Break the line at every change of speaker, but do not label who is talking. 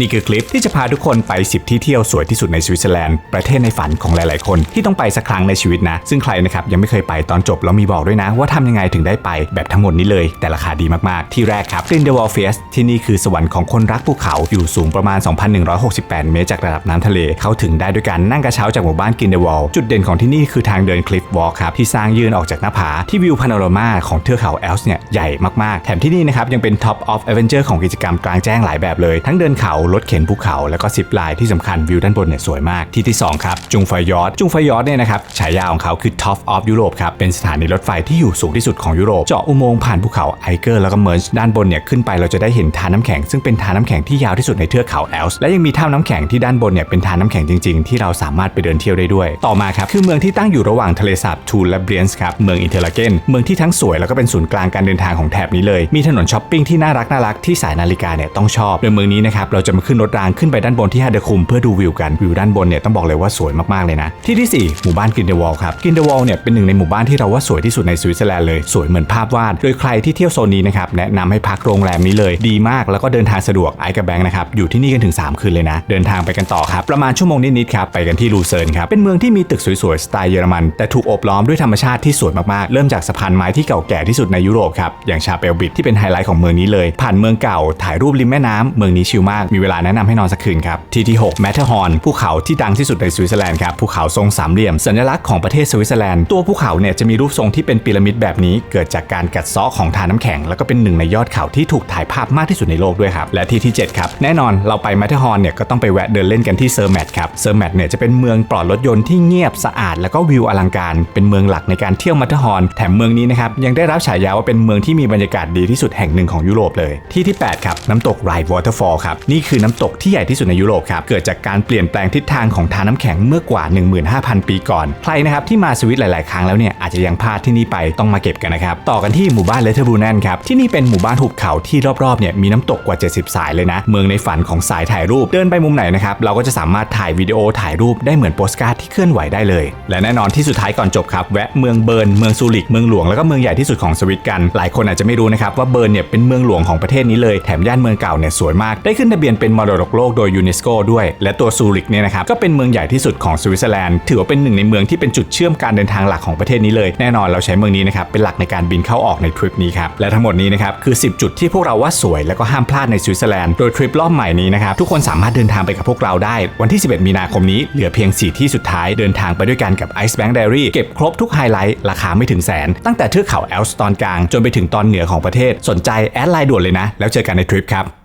นี่คือคลิปที่จะพาทุกคนไป 10 ที่เที่ยวสวยที่สุดในสวิตเซอร์แลนด์ประเทศในฝันของหลาย ๆ คนที่ต้องไปสักครั้งในชีวิตนะ ซึ่งใครนะครับยังไม่เคยไปตอนจบแล้วมีบอกด้วยนะ ว่าทำยังไงถึงได้ไปแบบทั้งหมดนี้เลย แต่ราคาดีมาก ๆ ที่แรกครับ Grindelwald f e s ที่นี่คือสวรรค์ของคนรักภูเขาอยู่สูงประมาณ 2,168 เมตรจากระดับน้ำทะเล เข้าถึงได้ด้วยการนั่งกระเช้าจากหมู่บ้าน Grindelwald จุดเด่นของที่นี่คือทางเดิน Cliff Walk ครับที่สร้างยื่นออกจากหน้าผาที่วิวพาโนรามาของเทือกเขาแอลส์เนี่ยใหญ่มาก ๆ แถมที่นี่นะครับยังเป็น Top of Adventure ของกิจกรรมกลางแจ้งหลายแบบเลยทั้งเดินเขารถเข็นภูเขา แล้วก็ซิปไลน์ที่สำคัญวิวด้านบนเนี่ยสวยมากที่ที่ 2 ครับ จุงไฟยอดจุงไฟยอดเนี่ยนะครับฉายาของเขาคือ Top of Europe ครับเป็นสถานีรถไฟที่อยู่สูงที่สุดของยุโรปเจาะอุโมงค์ผ่านภูเขาไอเกอร์แล้วก็เมิร์ชด้านบนเนี่ยขึ้นไปเราจะได้เห็นทานน้ำแข็งซึ่งเป็นทานน้ำแข็งที่ยาวที่สุดในเทือกเขาแอลส์และยังมีถ้ำน้ำแข็งที่ด้านบนเนี่ยเป็นทานน้ำแข็งจริงๆ ที่เราสามารถไปเดินเที่ยวได้ด้วย ต่อมาครับคือเมืองที่ตั้งอยู่ระหว่างทะเลสาบทูลและเบรียนส์ครับเมืองอินเทอร์ลาเกนเมืองที่ทั้งสวยแล้วก็เป็นศูนย์กลางการเดินทางของแถบนี้เลยมีถนนช้อปปิ้งที่น่ารักน่ารักที่สายนาฬิกาเนี่ยต้องชอบโดยเมืองนี้นะครับเราจะมาขึ้นรถรางขึ้นไปด้านบนที่ฮาเดคุมเพื่อดูวิวกันวิวด้านบนเนี่ยต้องบอกเลยว่าสวยมากๆเลยนะ ที่ที่ 4 หมู่บ้านกินเดวอลครับกินเดวอลเนี่ยเป็นหนึ่งในหมู่บ้านที่เราว่าสวยที่สุดในสวิตเซอร์แลนด์เลยสวยเหมือนภาพวาดโดยใครที่เที่ยวโซนนี้นะครับแนะนำให้พักโรงแรมนี้เลยดีมากแล้วก็เดินทางสะดวกไอ้กับแบงค์นะครับอยู่ที่นี่กันถึง 3 คืนเลยนะ เดินทางไปกันต่อครับประมาณชั่วโมงนิดๆครับไปกันที่ลูเซิร์นครับเป็นเมืองที่มีตึกสวยๆสไตล์เยอรมัน แต่ถูกโอบล้อมด้วยธรรมชาติที่สวยมากๆเริ่มจากสะพานไม้ที่เก่าแก่ที่สุดในยุโรปครับอย่างชาเปลบิดที่เป็นไฮไลท์ของเมืองนี้เลย ผ่านเมืองเก่าถ่ายรูปริมแม่น้ำเมืองนี้ชิลมากมีเวลาแนะนำให้นอนสักคืนครับ ที่ที่ 6 แมทเทอร์ฮอร์นภูเขาที่ดังที่สุดในสวิตเซอร์แลนด์ครับ ภูเขาทรงสามเหลี่ยม สัญลักษณ์ของประเทศสวิตเซอร์แลนด์ ตัวภูเขาเนี่ยจะมีรูปทรงที่เป็นพีระมิดแบบนี้ เกิดจากการกัดเซาะของทานน้ำแข็ง แล้วก็เป็นหนึ่งในยอดเขาที่ถูกถ่ายภาพมากที่สุดในโลกด้วยครับ และที่ที่ 7 ครับ แน่นอนเราไปแมทเทอร์ฮอร์นเนี่ยก็ต้องไปแวะเดินเล่นกันที่เซอร์แมทครับ เซอร์แมทเนี่ยจะเป็นเมืองปลอดรถยนต์ที่เงียบสะอาด แล้วก็วิวอลังการ เป็นเมืองหลักในการเที่ยวแมทเทอร์ฮอนแถมเมืองนี้นะครับยังได้รับฉายาว่าเป็นเมืองที่มีบรรยากาศดีที่สุดแห่งหนึ่งของยุโรปเลย ที่ที่ 8 ครับ น้ำตกไรวอเตอร์ฟอลครับ นี่คือน้ำตกที่ใหญ่ที่สุดในยุโรปครับ เกิดจากการเปลี่ยนแปลงทิศทางของทานน้ำแข็งเมื่อกว่า 15,000 ปีก่อน ใครนะครับที่มาสวิตหลาย ๆ ครั้งแล้วเนี่ยอาจจะยังพลาดที่นี่ไปต้องมาเก็บกันนะครับ ต่อกันที่หมู่บ้านเลเทอร์บูแนนครับ ที่นี่เป็นหมู่บ้านหุบเขาที่รอบ ๆ เนี่ยมีน้ำตกกว่า 70 สายเลยนะ เมืองในฝันของสายถ่ายรูป เดินไปมุมไหนนะครับ เราก็จะสามารถถ่ายวิดีโอถ่ายรูปได้เหมือนโปสการ์ดที่เคลื่อนไหวได้เลย และแน่นอนที่สุดท้ายก่อนจบครับแวะเมืองเบิร์น เมืองซูริก เมืองหลวง แล้วก็เมืองใหญ่ที่สุดของสวิตกัน หลายคนอาจจะไม่รู้นะครับว่าเบิร์นเนี่ยเป็นเมืองหลวงของประเทศนี้เลย แถมย่านเมืองเก่าเนี่ยสวยมาก ได้ขึ้นทะเบียนเเป็นมรดกโลกโดยยูเนสโกด้วย และตัวซูริกเนี่ยนะครับก็เป็นเมืองใหญ่ที่สุดของสวิตเซอร์แลนด์ถือว่าเป็นหนึ่งในเมืองที่เป็นจุดเชื่อมการเดินทางหลักของประเทศนี้เลยแน่นอนเราใช้เมืองนี้นะครับเป็นหลักในการบินเข้าออกในทริปนี้ครับและทั้งหมดนี้นะครับคือ 10 จุดที่พวกเราว่าสวยแล้วก็ห้ามพลาดในสวิตเซอร์แลนด์โดยทริปรอบใหม่นี้นะครับทุกคนสามารถเดินทางไปกับพวกเราได้ วันที่ 11 มีนาคมนี้เหลือเพียง 4 ที่สุดท้ายเดินทางไปด้วยกันกับ Ice Bank Diary เก็บครบทุกไฮไลท์ราคาไม่ถึงแสน ตั้งแต่เทือกเขาแอลส์ตอนกลางจนไปถึงตอนเหนือของประเทศสนใจแอดไลน์ด่วนเลยนะ แล้วเจอกันในทริปครับ